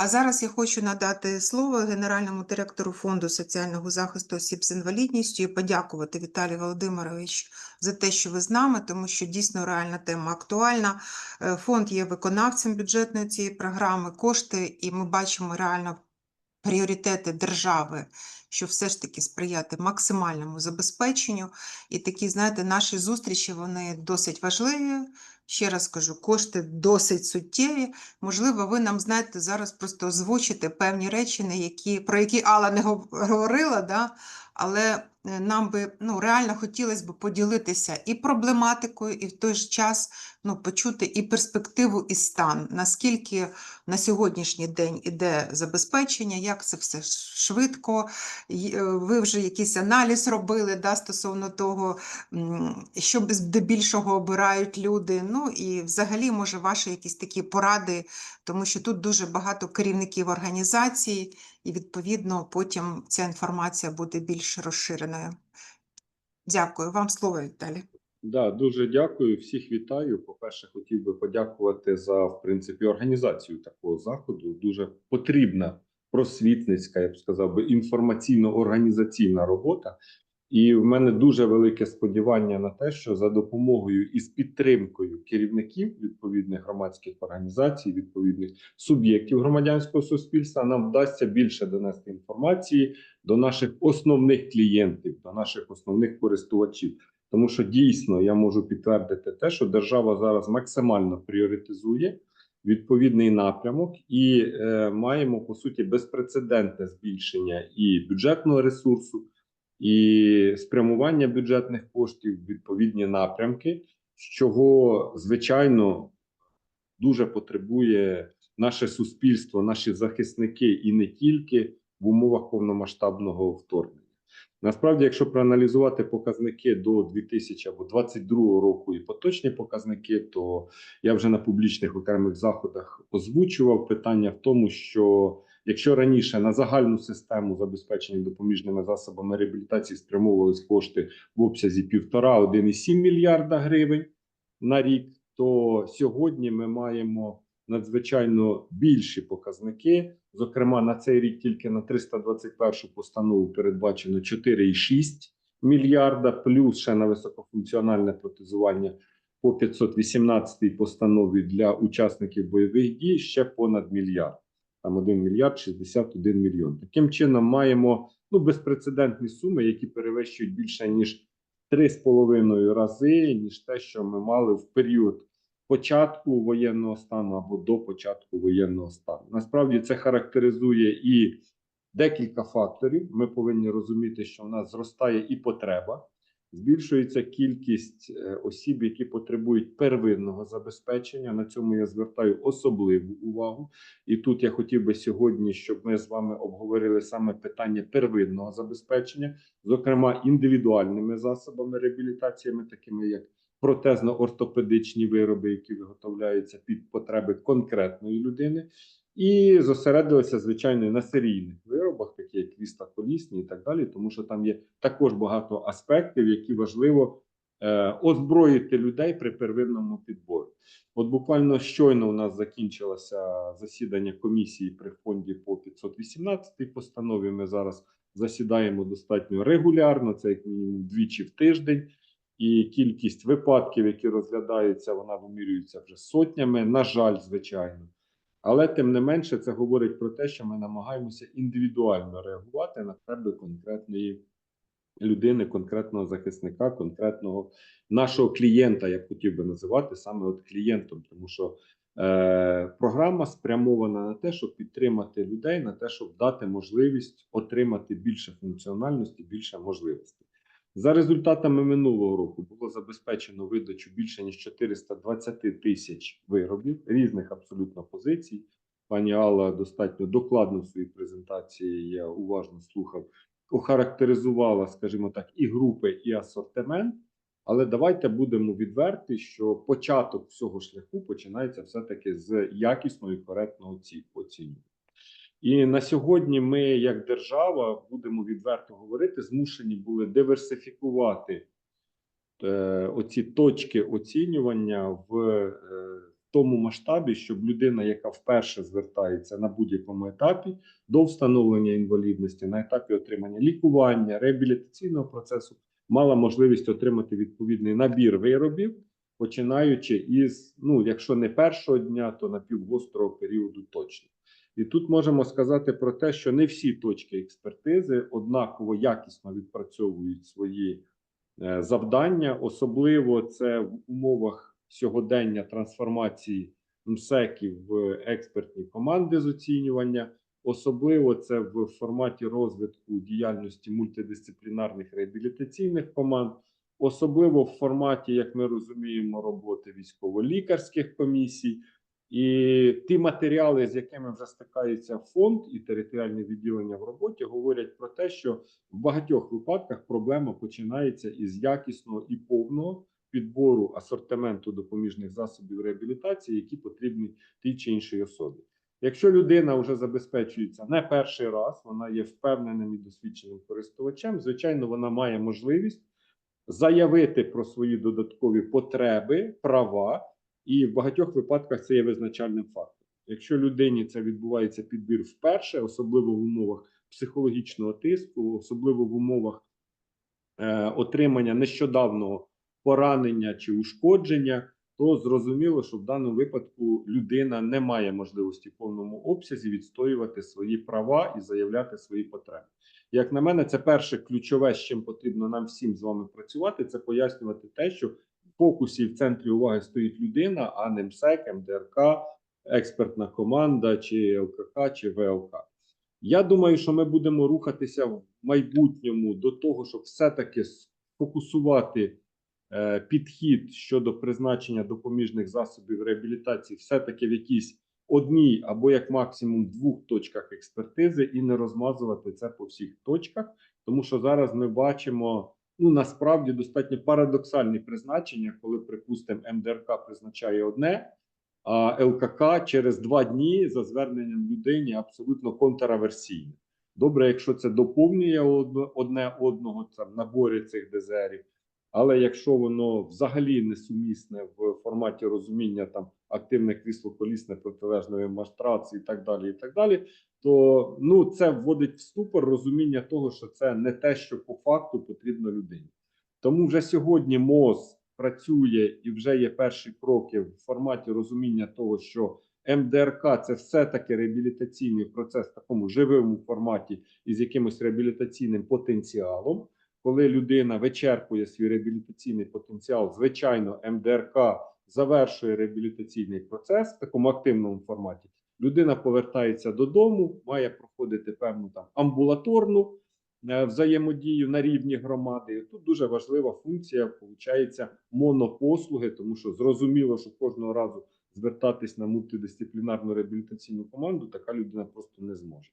А зараз я хочу надати слово генеральному директору Фонду соціального захисту осіб з інвалідністю і подякувати Віталію Володимирович за те, що ви з нами, тому що дійсно реальна тема актуальна. Е, Фонд є виконавцем бюджетної цієї програми, кошти, і ми бачимо реально пріоритети держави, що все ж таки сприяти максимальному забезпеченню. І такі, знаєте, наші зустрічі вони досить важливі. Ще раз кажу, кошти досить суттєві. Можливо, ви нам знаєте зараз просто озвучите певні речі, на які, про які Алла не гов- говорила, да? але е, нам би ну, реально хотілося б поділитися і проблематикою, і в той же час ну, почути і перспективу, і стан, наскільки на сьогоднішній день іде забезпечення, як це все швидко. е, Ви вже якийсь аналіз робили да, стосовно того, що здебільшого обирають люди. Ну і взагалі, може, ваші якісь такі поради, тому що тут дуже багато керівників організацій, і відповідно потім ця інформація буде більш розширеною. Дякую. Вам слово, Віталій. Да, дуже дякую. Всіх вітаю. По-перше, хотів би подякувати за в принципі організацію такого заходу. Дуже потрібна просвітницька, я б сказав би, інформаційно-організаційна робота. І в мене дуже велике сподівання на те, що за допомогою і з підтримкою керівників відповідних громадських організацій, відповідних суб'єктів громадянського суспільства, нам вдасться більше донести інформації до наших основних клієнтів, до наших основних користувачів. Тому що дійсно я можу підтвердити те, що держава зараз максимально пріоритизує відповідний напрямок, і е, маємо по суті безпрецедентне збільшення і бюджетного ресурсу, і спрямування бюджетних коштів в відповідні напрямки, чого звичайно дуже потребує наше суспільство, наші захисники, і не тільки в умовах повномасштабного вторгнення. Насправді, якщо проаналізувати показники до 2022 року і поточні показники, то я вже на публічних окремих заходах озвучував питання в тому, що якщо раніше на загальну систему забезпечення допоміжними засобами реабілітації спрямовувались кошти в обсязі 1,5-1,7 мільярда гривень на рік, то сьогодні ми маємо надзвичайно більші показники. Зокрема, на цей рік тільки на 321 постанову передбачено 4,6 мільярда, плюс ще на високофункціональне протезування по 518 постанові для учасників бойових дій ще понад мільярд. Там 1 мільярд 61 мільйон. Таким чином, маємо ну, безпрецедентні суми, які перевищують більше ніж 3,5 рази, ніж те, що ми мали в період початку воєнного стану або до початку воєнного стану. Насправді це характеризує і декілька факторів. Ми повинні розуміти, що в нас зростає і потреба, збільшується кількість е, осіб, які потребують первинного забезпечення. На цьому я звертаю особливу увагу. І тут я хотів би сьогодні, щоб ми з вами обговорили саме питання первинного забезпечення, зокрема індивідуальними засобами реабілітаціями, такими як протезно-ортопедичні вироби, які виготовляються під потреби конкретної людини, і зосередилися звичайно на серійних виробах, такі як віста колісні і так далі, тому що там є також багато аспектів, які важливо е, озброїти людей при первинному підборі. От буквально щойно у нас закінчилося засідання комісії при фонді по 518 постанові. Ми зараз засідаємо достатньо регулярно, це як мінімум двічі в тиждень і кількість випадків, які розглядаються, вона вимірюється вже сотнями. На жаль, звичайно. Але тим не менше, це говорить про те, що ми намагаємося індивідуально реагувати на потреби конкретної людини, конкретного захисника, конкретного нашого клієнта. Я б хотів би називати саме от клієнтом, тому що е, програма спрямована на те, щоб підтримати людей, на те, щоб дати можливість отримати більше функціональності, більше можливостей. За результатами минулого року було забезпечено видачу більше ніж 420 тисяч виробів різних абсолютно позицій. Пані Алла достатньо докладно в своїй презентації я уважно слухав, охарактеризувала, скажімо так, і групи, і асортимент. Але давайте будемо відверті, що початок всього шляху починається все-таки з якісної коректного оцінювання. І на сьогодні ми, як держава, будемо відверто говорити, змушені були диверсифікувати е, оці точки оцінювання в е, тому масштабі, щоб людина, яка вперше звертається на будь-якому етапі до встановлення інвалідності, на етапі отримання лікування, реабілітаційного процесу, мала можливість отримати відповідний набір виробів, починаючи із, ну, якщо не першого дня, то напівгострого періоду точно. І тут можемо сказати про те, що не всі точки експертизи однаково якісно відпрацьовують свої е, завдання, особливо це в умовах сьогодення трансформації МСЕКів в експертні команди з оцінювання, особливо це в форматі розвитку діяльності мультидисциплінарних реабілітаційних команд, особливо в форматі, як ми розуміємо, роботи військово-лікарських комісій. І ті матеріали, з якими вже стикається фонд і територіальне відділення в роботі, говорять про те, що в багатьох випадках проблема починається із якісного і повного підбору асортименту допоміжних засобів реабілітації, які потрібні тій чи іншій особі. Якщо людина вже забезпечується не перший раз, вона є впевненим і досвідченим користувачем, звичайно, вона має можливість заявити про свої додаткові потреби, права, і в багатьох випадках це є визначальним фактором. Якщо людині це відбувається підбір вперше, особливо в умовах психологічного тиску, особливо в умовах е, отримання нещодавного поранення чи ушкодження, то зрозуміло, що в даному випадку людина не має можливості в повному обсязі відстоювати свої права і заявляти свої потреби. Як на мене, це перше ключове, з чим потрібно нам всім з вами працювати, це пояснювати те, що фокусі в центрі уваги стоїть людина, а не МСЕК, МДРК, експертна команда, чи ЛКК, чи ВЛК. Я думаю, що ми будемо рухатися в майбутньому до того, щоб все-таки сфокусувати е, підхід щодо призначення допоміжних засобів реабілітації, все-таки в якійсь одній або як максимум двох точках експертизи, і не розмазувати це по всіх точках, тому що зараз ми бачимо. Ну, насправді достатньо парадоксальні призначення, коли, припустимо, МДРК призначає одне, а ЛКК через два дні за зверненням людині абсолютно контраверсійне. Добре, якщо це доповнює одне одного в наборі цих ДЗРів, але якщо воно взагалі несумісне в форматі розуміння там активне крісло колісне протилежної мастрації і так далі, і так далі, то ну це вводить в ступор розуміння того, що це не те, що по факту потрібно людині. Тому вже сьогодні МОЗ працює і вже є перші кроки в форматі розуміння того, що МДРК це все-таки реабілітаційний процес в такому живому форматі із якимось реабілітаційним потенціалом. Коли людина вичерпує свій реабілітаційний потенціал, звичайно, МДРК завершує реабілітаційний процес в такому активному форматі. Людина повертається додому, має проходити певну там амбулаторну е, взаємодію на рівні громади. Тут дуже важлива функція, виходить, монопослуги, тому що зрозуміло, що кожного разу звертатись на мультидисциплінарну реабілітаційну команду така людина просто не зможе.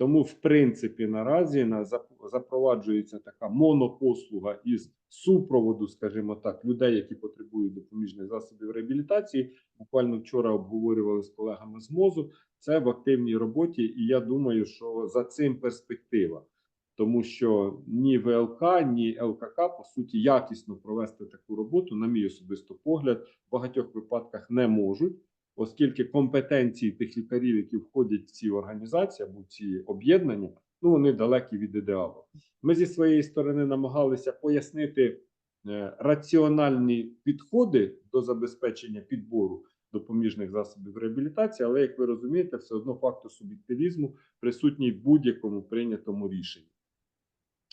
Тому, в принципі, наразі на запроваджується така монопослуга із супроводу, скажімо так, людей, які потребують допоміжних засобів реабілітації. Буквально вчора обговорювали з колегами з МОЗу. Це в активній роботі, і я думаю, що за цим перспектива, тому що ні ВЛК, ні ЛКК по суті якісно провести таку роботу, на мій особисто погляд, в багатьох випадках не можуть оскільки компетенції тих лікарів, які входять в ці організації або в ці об'єднання, ну вони далекі від ідеалу. Ми зі своєї сторони намагалися пояснити е, раціональні підходи до забезпечення підбору допоміжних засобів реабілітації, але як ви розумієте, все одно фактор суб'єктивізму присутній в будь-якому прийнятому рішенні.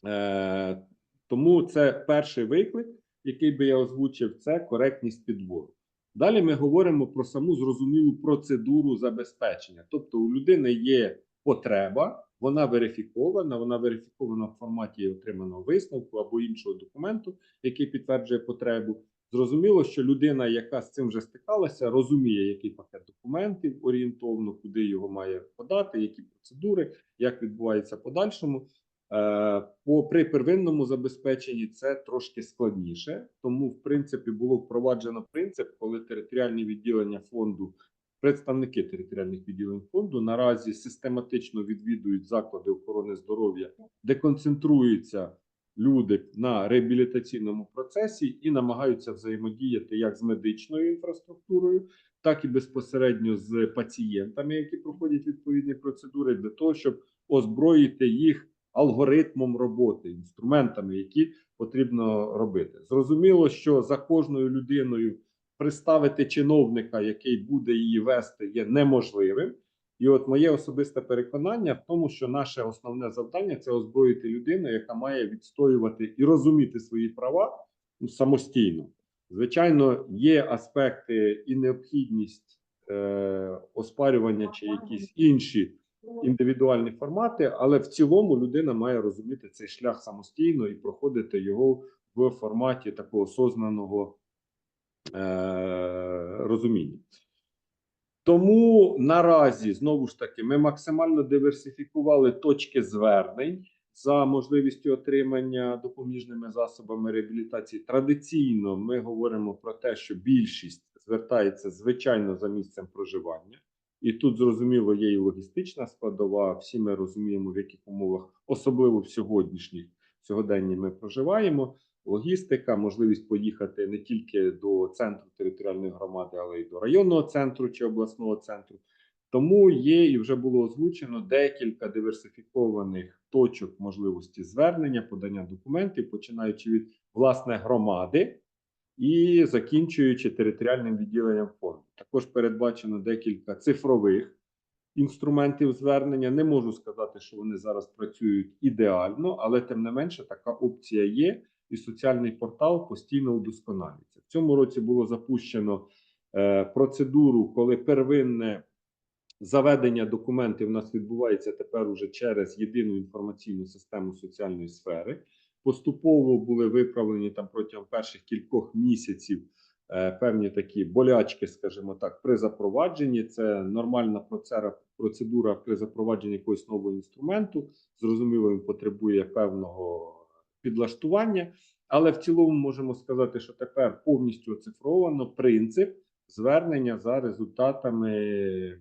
Е, тому це перший виклик, який би я озвучив, це коректність підбору. Далі ми говоримо про саму зрозумілу процедуру забезпечення. Тобто, у людини є потреба, вона верифікована, вона верифікована в форматі отриманого висновку або іншого документу, який підтверджує потребу. Зрозуміло, що людина, яка з цим вже стикалася, розуміє, який пакет документів орієнтовно, куди його має подати, які процедури, як відбувається подальшому. Е, По при первинному забезпеченні це трошки складніше, тому в принципі було впроваджено принцип, коли територіальні відділення фонду, представники територіальних відділень фонду наразі систематично відвідують заклади охорони здоров'я, де концентруються люди на реабілітаційному процесі і намагаються взаємодіяти як з медичною інфраструктурою, так і безпосередньо з пацієнтами, які проходять відповідні процедури, для того, щоб озброїти їх алгоритмом роботи, інструментами, які потрібно робити. Зрозуміло, що за кожною людиною приставити чиновника, який буде її вести, є неможливим. І от моє особисте переконання в тому, що наше основне завдання це озброїти людину, яка має відстоювати і розуміти свої права ну, самостійно. Звичайно, є аспекти і необхідність е, оспарювання чи якісь інші індивідуальні формати, але в цілому людина має розуміти цей шлях самостійно і проходити його в форматі такого сознаного е, розуміння. Тому наразі знову ж таки ми максимально диверсифікували точки звернень за можливістю отримання допоміжними засобами реабілітації. Традиційно ми говоримо про те, що більшість звертається звичайно за місцем проживання, і тут зрозуміло є і логістична складова. Всі ми розуміємо, в яких умовах, особливо в сьогоднішніх сьогоденні, ми проживаємо. Логістика, можливість поїхати не тільки до центру територіальної громади, але й до районного центру чи обласного центру. Тому є і вже було озвучено декілька диверсифікованих точок можливості звернення, подання документів, починаючи від власне громади і закінчуючи територіальним відділенням фонду. Також передбачено декілька цифрових інструментів звернення. Не можу сказати, що вони зараз працюють ідеально, але тим не менше така опція є, і соціальний портал постійно удосконалюється. В цьому році було запущено е, процедуру, коли первинне заведення документів у нас відбувається тепер уже через єдину інформаційну систему соціальної сфери. Поступово були виправлені там протягом перших кількох місяців е, певні такі болячки, скажімо так, при запровадженні. Це нормальна процедура при запровадженні якогось нового інструменту. Зрозуміло, він потребує певного підлаштування, але в цілому можемо сказати, що тепер повністю оцифровано принцип звернення за результатами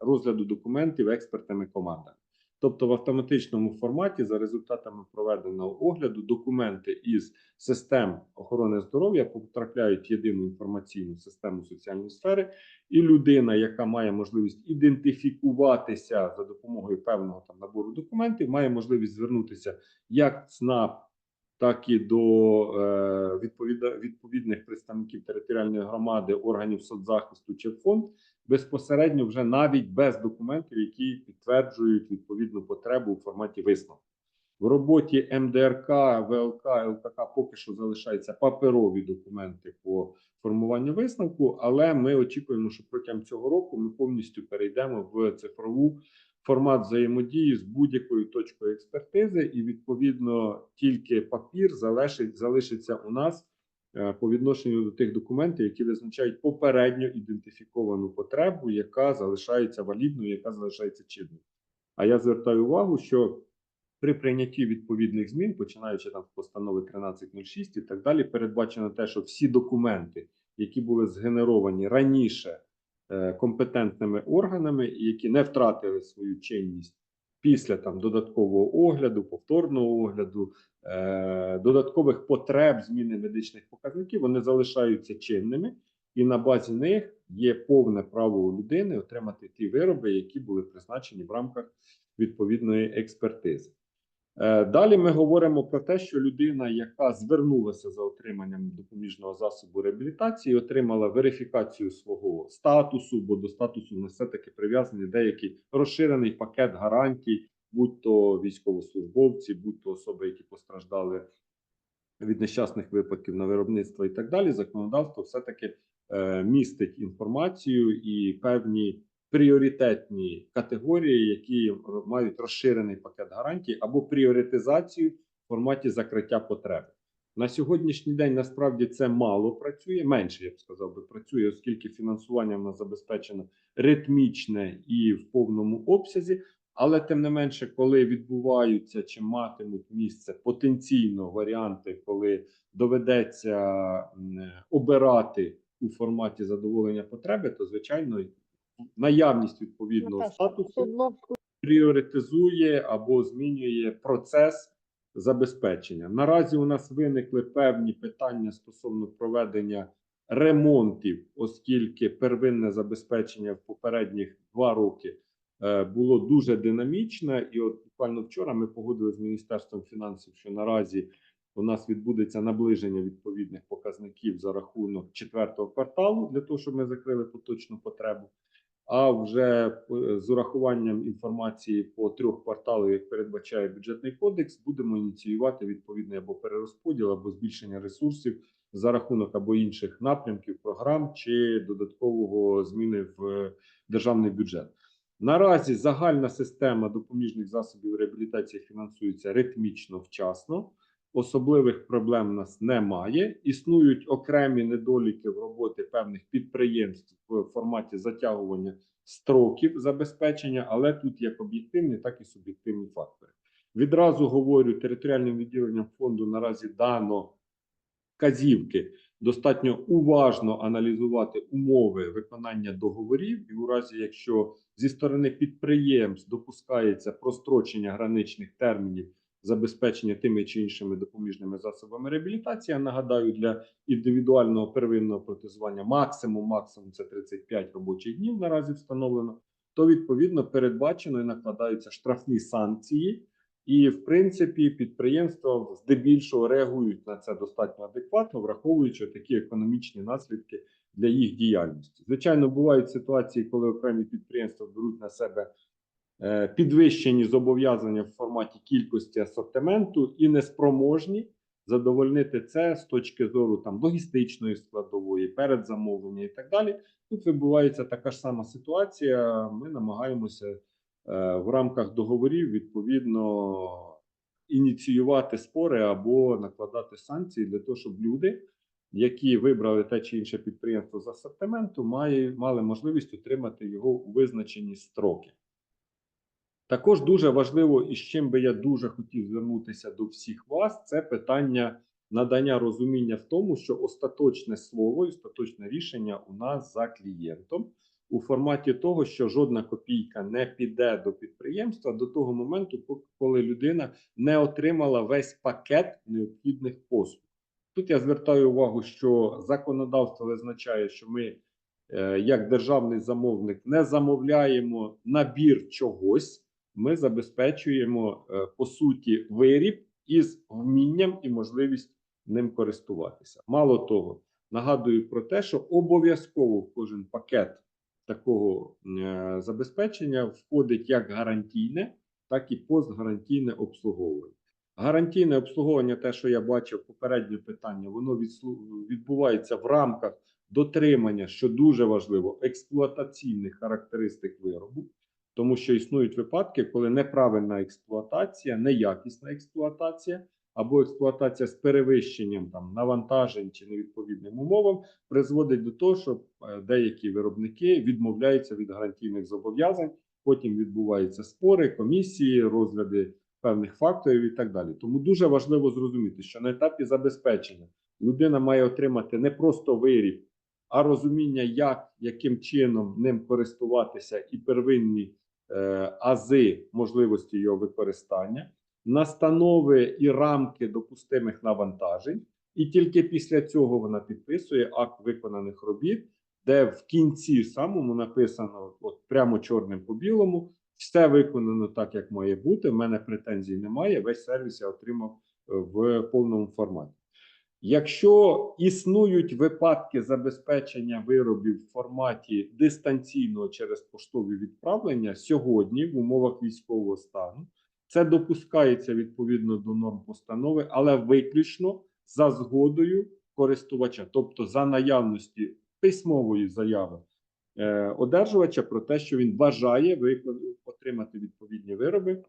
розгляду документів експертними командами. Тобто в автоматичному форматі за результатами проведеного огляду документи із систем охорони здоров'я потрапляють в єдину інформаційну систему соціальної сфери, і людина, яка має можливість ідентифікуватися за допомогою певного там набору документів, має можливість звернутися як ЦНАП, так і до е, відповідних представників територіальної громади, органів соцзахисту чи фонд безпосередньо вже навіть без документів, які підтверджують відповідну потребу у форматі висновку. В роботі МДРК, ВЛК, ЛКК поки що залишаються паперові документи по формуванню висновку, але ми очікуємо, що протягом цього року ми повністю перейдемо в цифрову формат взаємодії з будь-якою точкою експертизи, і відповідно тільки папір залишить, залишиться у нас по відношенню до тих документів, які визначають попередньо ідентифіковану потребу, яка залишається валідною, яка залишається чинною. А я звертаю увагу, що при прийнятті відповідних змін, починаючи там з постанови 1306 і так далі, передбачено те, що всі документи, які були згенеровані раніше е, компетентними органами, які не втратили свою чинність після там додаткового огляду, повторного огляду, е, додаткових потреб зміни медичних показників, вони залишаються чинними, і на базі них є повне право у людини отримати ті вироби, які були призначені в рамках відповідної експертизи. Е, Далі ми говоримо про те, що людина, яка звернулася за отриманням допоміжного засобу реабілітації, отримала верифікацію свого статусу, бо до статусу не все таки прив'язаний деякий розширений пакет гарантій, будь то військовослужбовці, будь то особи, які постраждали від нещасних випадків на виробництво і так далі. Законодавство все таки е, містить інформацію і певні пріоритетні категорії, які мають розширений пакет гарантій або пріоритизацію в форматі закриття потреби. На сьогоднішній день насправді це мало працює, менше я б сказав би працює, оскільки фінансування в нас забезпечено ритмічне і в повному обсязі. Але тим не менше, коли відбуваються чи матимуть місце потенційно варіанти, коли доведеться обирати у форматі задоволення потреби, то звичайно наявність відповідного статусу пріоритизує або змінює процес забезпечення. Наразі у нас виникли певні питання стосовно проведення ремонтів, оскільки первинне забезпечення в попередніх два роки е, було дуже динамічне. І от буквально вчора ми погодили з Міністерством фінансів, що наразі у нас відбудеться наближення відповідних показників за рахунок четвертого кварталу для того, щоб ми закрили поточну потребу. А вже е, з урахуванням інформації по трьох кварталах, як передбачає бюджетний кодекс, будемо ініціювати відповідний або перерозподіл, або збільшення ресурсів за рахунок або інших напрямків, програм чи додаткового зміни в е, державний бюджет. Наразі загальна система допоміжних засобів реабілітації фінансується ритмічно вчасно. Особливих проблем у нас немає. Існують окремі недоліки в роботі певних підприємств в форматі затягування строків забезпечення, але тут як об'єктивні, так і суб'єктивні фактори. Відразу говорю, територіальним відділенням фонду наразі дано вказівки достатньо уважно аналізувати умови виконання договорів, і у разі, якщо зі сторони підприємств допускається прострочення граничних термінів забезпечення тими чи іншими допоміжними засобами реабілітації. Я нагадаю, для індивідуального первинного протезування максимум, максимум це 35 робочих днів наразі встановлено. То відповідно передбачено і накладаються штрафні санкції, і в принципі підприємства здебільшого реагують на це достатньо адекватно, враховуючи такі економічні наслідки для їх діяльності. Звичайно, бувають ситуації, коли окремі підприємства беруть на себе підвищені зобов'язання в форматі кількості асортименту і неспроможні задовольнити це з точки зору там логістичної складової, передзамовлення і так далі. Тут відбувається така ж сама ситуація. Ми намагаємося е, в рамках договорів відповідно ініціювати спори або накладати санкції для того, щоб люди, які вибрали те чи інше підприємство з асортименту, має, мали можливість отримати його у визначені строки. Також дуже важливо, і з чим би я дуже хотів звернутися до всіх вас, це питання надання розуміння в тому, що остаточне слово і остаточне рішення у нас за клієнтом у форматі того, що жодна копійка не піде до підприємства до того моменту, коли людина не отримала весь пакет необхідних послуг. Тут я звертаю увагу, що законодавство визначає, що ми, е, як державний замовник, не замовляємо набір чогось ми забезпечуємо е, по суті виріб із вмінням і можливість ним користуватися. Мало того, нагадую про те, що обов'язково в кожен пакет такого е, забезпечення входить як гарантійне, так і постгарантійне обслуговування. Гарантійне обслуговування, те, що я бачив попереднє питання, воно відбувається в рамках дотримання, що дуже важливо, експлуатаційних характеристик виробу тому що існують випадки, коли неправильна експлуатація, неякісна експлуатація або експлуатація з перевищенням там навантажень чи невідповідним умовам призводить до того, що е, деякі виробники відмовляються від гарантійних зобов'язань. Потім відбуваються спори, комісії, розгляди певних факторів і так далі. Тому дуже важливо зрозуміти, що на етапі забезпечення людина має отримати не просто виріб, а розуміння, як яким чином ним користуватися, і первинні ази можливості його використання, настанови і рамки допустимих навантажень, і тільки після цього вона підписує акт виконаних робіт, де в кінці самому написано от прямо чорним по білому. Все виконано так, як має бути. В мене претензій немає. Весь сервіс я отримав е, в повному форматі. Якщо існують випадки забезпечення виробів в форматі дистанційного через поштові відправлення сьогодні в умовах військового стану, це допускається відповідно до норм постанови, але виключно за згодою користувача, тобто за наявності письмової заяви е, одержувача про те, що він бажає отримати відповідні вироби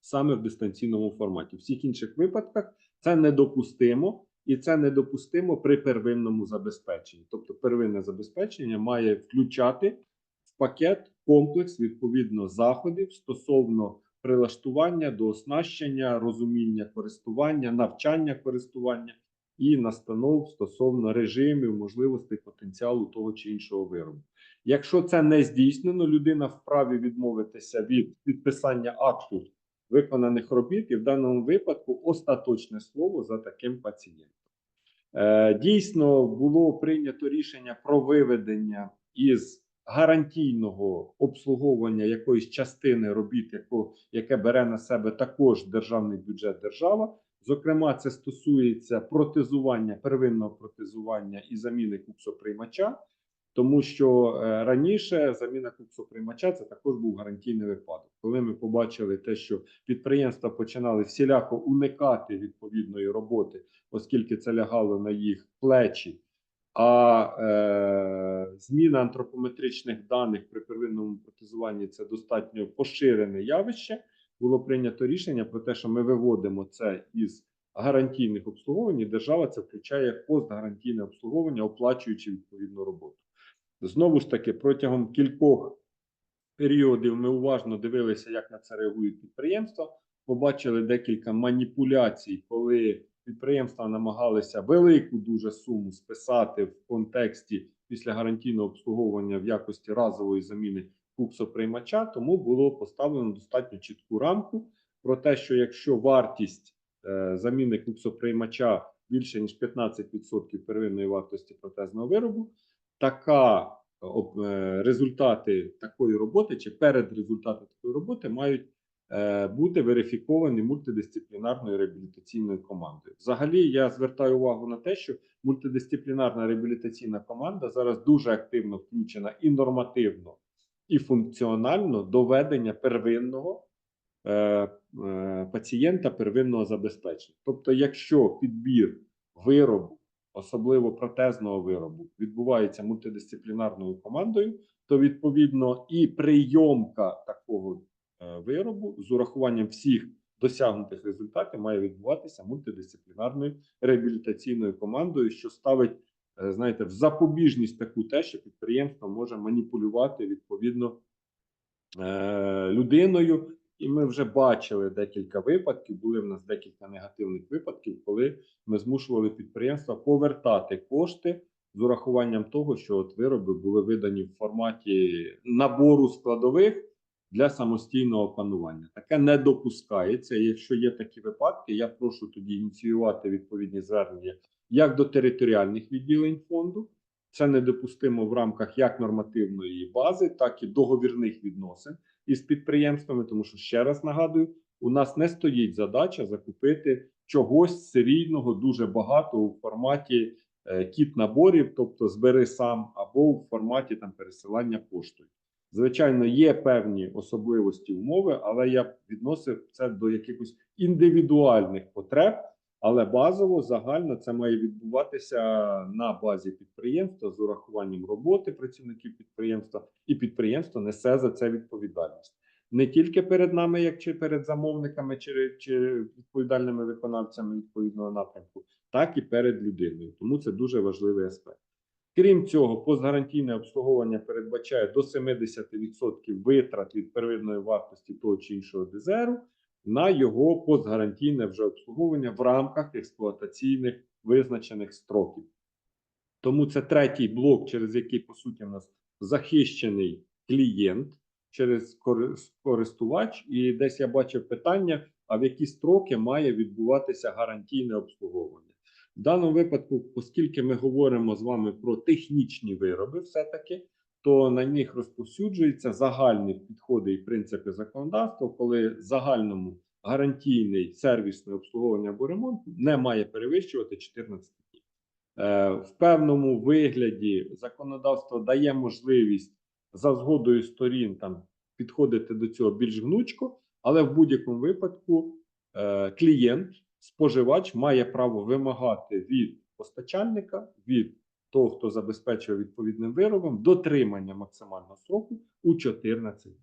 саме в дистанційному форматі. В всіх інших випадках це недопустимо. І це недопустимо при первинному забезпеченні. Тобто, первинне забезпечення має включати в пакет комплекс відповідно заходів стосовно прилаштування до оснащення, розуміння користування, навчання користування і настанов стосовно режимів, можливостей, потенціалу того чи іншого виробу. Якщо це не здійснено, людина вправі відмовитися від підписання акту виконаних робіт, і в даному випадку остаточне слово за таким пацієнтом. Е, Дійсно було прийнято рішення про виведення із гарантійного обслуговування якоїсь частини робіт, яке бере на себе також державний бюджет держава. Зокрема, це стосується протезування, первинного протезування і заміни куксоприймача, тому що е, раніше заміна куксоприймача це також був гарантійний випадок. Коли ми побачили те, що підприємства починали всіляко уникати відповідної роботи, оскільки це лягало на їх плечі. А е, зміна антропометричних даних при первинному протезуванні це достатньо поширене явище. Було прийнято рішення про те, що ми виводимо це із гарантійних обслуговувань. Держава це включає як постгарантійне обслуговування, оплачуючи відповідну роботу. Знову ж таки, протягом кількох періодів ми уважно дивилися, як на це реагують підприємства. Побачили декілька маніпуляцій, коли підприємства намагалися велику дуже суму списати в контексті після гарантійного обслуговування в якості разової заміни куксоприймача. Тому було поставлено достатньо чітку рамку про те, що якщо вартість е, заміни куксоприймача більше ніж 15% первинної вартості протезного виробу, така е, результати такої роботи чи перед результати такої роботи мають е, бути верифіковані мультидисциплінарною реабілітаційною командою. Взагалі, я звертаю увагу на те, що мультидисциплінарна реабілітаційна команда зараз дуже активно включена і нормативно, і функціонально до ведення первинного е, е, пацієнта первинного забезпечення. Тобто, якщо підбір виробу, особливо протезного виробу, відбувається мультидисциплінарною командою, то відповідно і прийомка такого е, виробу з урахуванням всіх досягнутих результатів має відбуватися мультидисциплінарною реабілітаційною командою, що ставить, е, знаєте, в запобіжність таку те, що підприємство може маніпулювати відповідно е, людиною. І ми вже бачили декілька випадків. Були в нас декілька негативних випадків, коли ми змушували підприємства повертати кошти з урахуванням того, що от вироби були видані в форматі набору складових для самостійного опанування. Таке не допускається. Якщо є такі випадки, я прошу тоді ініціювати відповідні звернення як до територіальних відділень фонду. Це недопустимо в рамках як нормативної бази, так і договірних відносин із підприємствами, тому що ще раз нагадую, у нас не стоїть задача закупити чогось серійного дуже багато у форматі е, кіт наборів, тобто збери сам, або у форматі там пересилання поштою. Звичайно, є певні особливості умови, але я відносив це до якихось індивідуальних потреб. Але базово загально це має відбуватися на базі підприємства з урахуванням роботи працівників підприємства, і підприємство несе за це відповідальність не тільки перед нами, як чи перед замовниками, чи, чи відповідальними виконавцями відповідного напрямку, так і перед людиною. Тому це дуже важливий аспект. Крім цього, постгарантійне обслуговування передбачає до 70% витрат від первинної вартості того чи іншого ДЗРу на його постгарантійне вже обслуговування в рамках експлуатаційних визначених строків. Тому це третій блок, через який, по суті, у нас захищений клієнт через користувач. І десь я бачив питання: а в які строки має відбуватися гарантійне обслуговування? В даному випадку, оскільки ми говоримо з вами про технічні вироби, все-таки, то на них розповсюджуються загальні підходи і принципи законодавства, коли загальному гарантійний сервісне обслуговування або ремонт не має перевищувати 14 днів. Е, В певному вигляді законодавство дає можливість за згодою сторін там підходити до цього більш гнучко, але в будь-якому випадку е, клієнт, споживач має право вимагати від постачальника, від того, хто забезпечує відповідним виробом, дотримання максимального строку у 14 днів.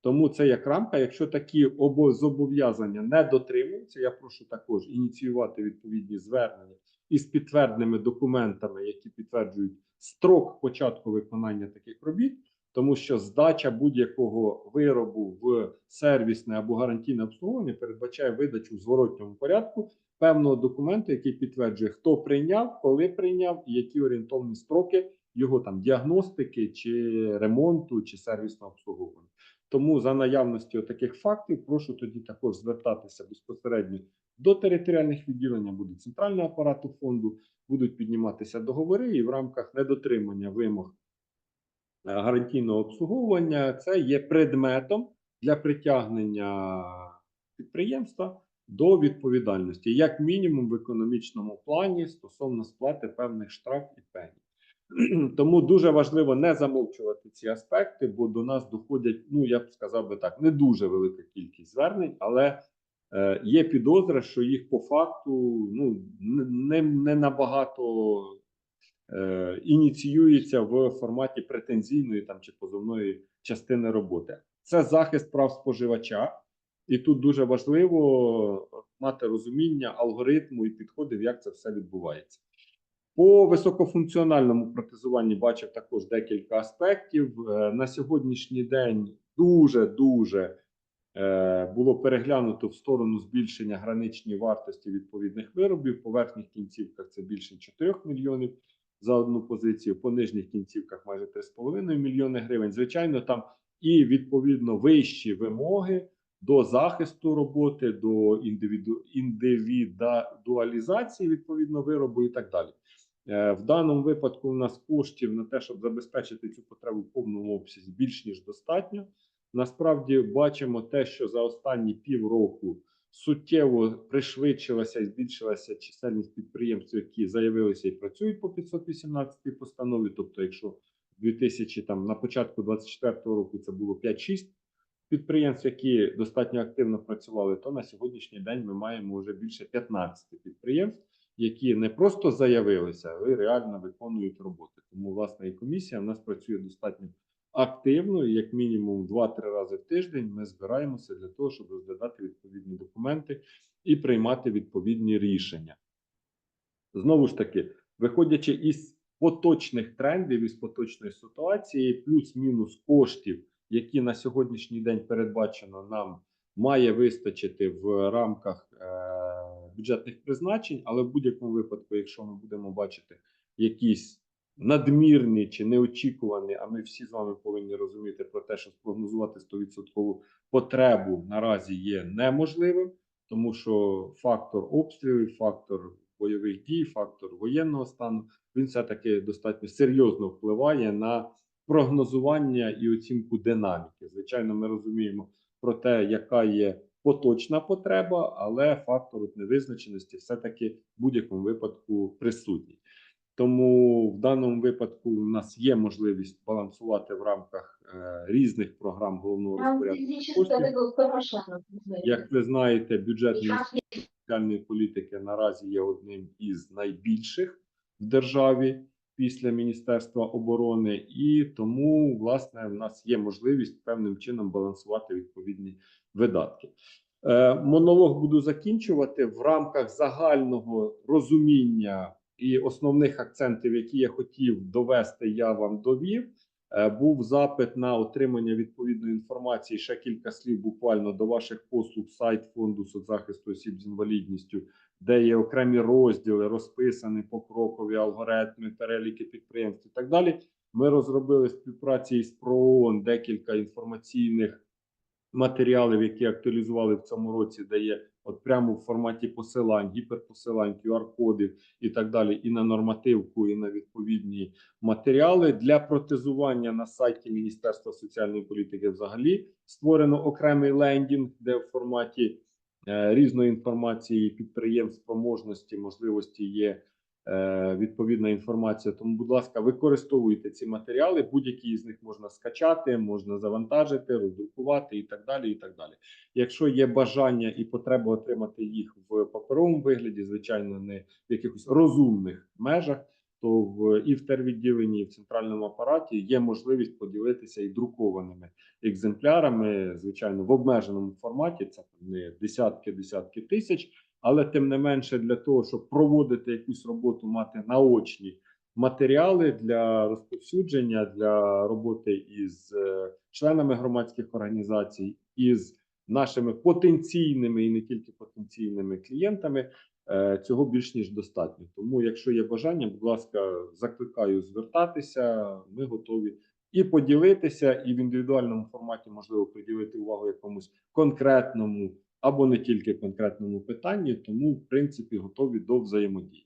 Тому це як рамка. Якщо такі обо- зобов'язання не дотримуються, я прошу також ініціювати відповідні звернення із підтвердними документами, які підтверджують строк початку виконання таких робіт, тому що здача будь-якого виробу в сервісне або гарантійне обслуговування передбачає видачу в зворотньому порядку певного документу, який підтверджує, хто прийняв, коли прийняв і які орієнтовні строки його там діагностики чи ремонту чи сервісного обслуговування. Тому за наявності таких фактів прошу тоді також звертатися безпосередньо до територіальних відділень або до центрального апарату фонду, будуть підніматися договори, і в рамках недотримання вимог е, гарантійного обслуговування це є предметом для притягнення підприємства до відповідальності, як мінімум в економічному плані стосовно сплати певних штраф і пені. Тому дуже важливо не замовчувати ці аспекти, бо до нас доходять, ну я б сказав би так, не дуже велика кількість звернень, але е, є підозра, що їх по факту ну не, не набагато е, ініціюється в форматі претензійної там чи позовної частини роботи. Це захист прав споживача, і тут дуже важливо мати розуміння алгоритму і підходів, як це все відбувається. По високофункціональному протезуванні бачив також декілька аспектів. Е, На сьогоднішній день дуже дуже е, було переглянуто в сторону збільшення граничної вартості відповідних виробів. По верхніх кінцівках це більше 4 мільйонів за одну позицію, по нижніх кінцівках майже 3,5 мільйони гривень. Звичайно, там і відповідно вищі вимоги до захисту роботи, до індивіду, індивідуалізації відповідно виробу і так далі. Е, В даному випадку у нас коштів на те, щоб забезпечити цю потребу в повному обсязі, більш ніж достатньо. Насправді бачимо те, що за останні півроку суттєво пришвидшилася і збільшилася чисельність підприємств, які заявилися і працюють по 518 постанові. Тобто, якщо в 2000 там на початку 24 року це було 5-6 підприємств, які достатньо активно працювали, то на сьогоднішній день ми маємо вже більше 15 підприємств, які не просто заявилися, але реально виконують роботи. Тому власне і комісія в нас працює достатньо активно, як мінімум 2-3 рази в тиждень ми збираємося для того, щоб розглядати відповідні документи і приймати відповідні рішення. Знову ж таки, виходячи із поточних трендів, із поточної ситуації, плюс-мінус коштів, які на сьогоднішній день передбачено нам має вистачити в рамках е, бюджетних призначень, але в будь-якому випадку, якщо ми будемо бачити якісь надмірні чи неочікувані, а ми всі з вами повинні розуміти про те, що спрогнозувати 100% потребу наразі є неможливим, тому що фактор обстрілів, фактор бойових дій, фактор воєнного стану він все таки достатньо серйозно впливає на прогнозування і оцінку динаміки. Звичайно, ми розуміємо про те, яка є поточна потреба, але фактор невизначеності все-таки в будь-якому випадку присутній. Тому в даному випадку у нас є можливість балансувати в рамках е, різних програм головного розпорядку. Як ви знаєте, бюджет соціальної політики наразі є одним із найбільших в державі після Міністерства оборони, і тому власне в нас є можливість певним чином балансувати відповідні видатки. Е, Монолог буду закінчувати в рамках загального розуміння і основних акцентів, які я хотів довести, я вам довів. Е, Був запит на отримання відповідної інформації. Ще кілька слів буквально до ваших послуг. Сайт фонду соцзахисту осіб з інвалідністю, де є окремі розділи, розписані покрокові алгоритми, переліки підприємств і так далі. Ми розробили співпраці із ПРООН декілька інформаційних матеріалів, які актуалізували в цьому році, де є от прямо в форматі посилань, гіперпосилань, QR-кодів і так далі, і на нормативку, і на відповідні матеріали для протезування на сайті Міністерства соціальної політики. Взагалі створено окремий лендінг, де в форматі різної інформації підприємств, спроможності, можливості є е, відповідна інформація. Тому, будь ласка, використовуйте ці матеріали. Будь-які з них можна скачати, можна завантажити, роздрукувати і так далі. І так далі. Якщо є бажання і потреба отримати їх в паперовому вигляді, звичайно, не в якихось розумних межах, то в і в тервідділенні, і в центральному апараті є можливість поділитися і друкованими екземплярами, звичайно, в обмеженому форматі. Це не десятки, десятки тисяч, але тим не менше для того, щоб проводити якусь роботу, мати наочні матеріали для розповсюдження, для роботи із е, членами громадських організацій, із нашими потенційними і не тільки потенційними клієнтами. Е, Цього більш ніж достатньо. Тому, якщо є бажання, будь ласка, закликаю звертатися. Ми готові і поділитися, і в індивідуальному форматі можливо приділити увагу якомусь конкретному або не тільки конкретному питанні. Тому, в принципі, готові до взаємодії.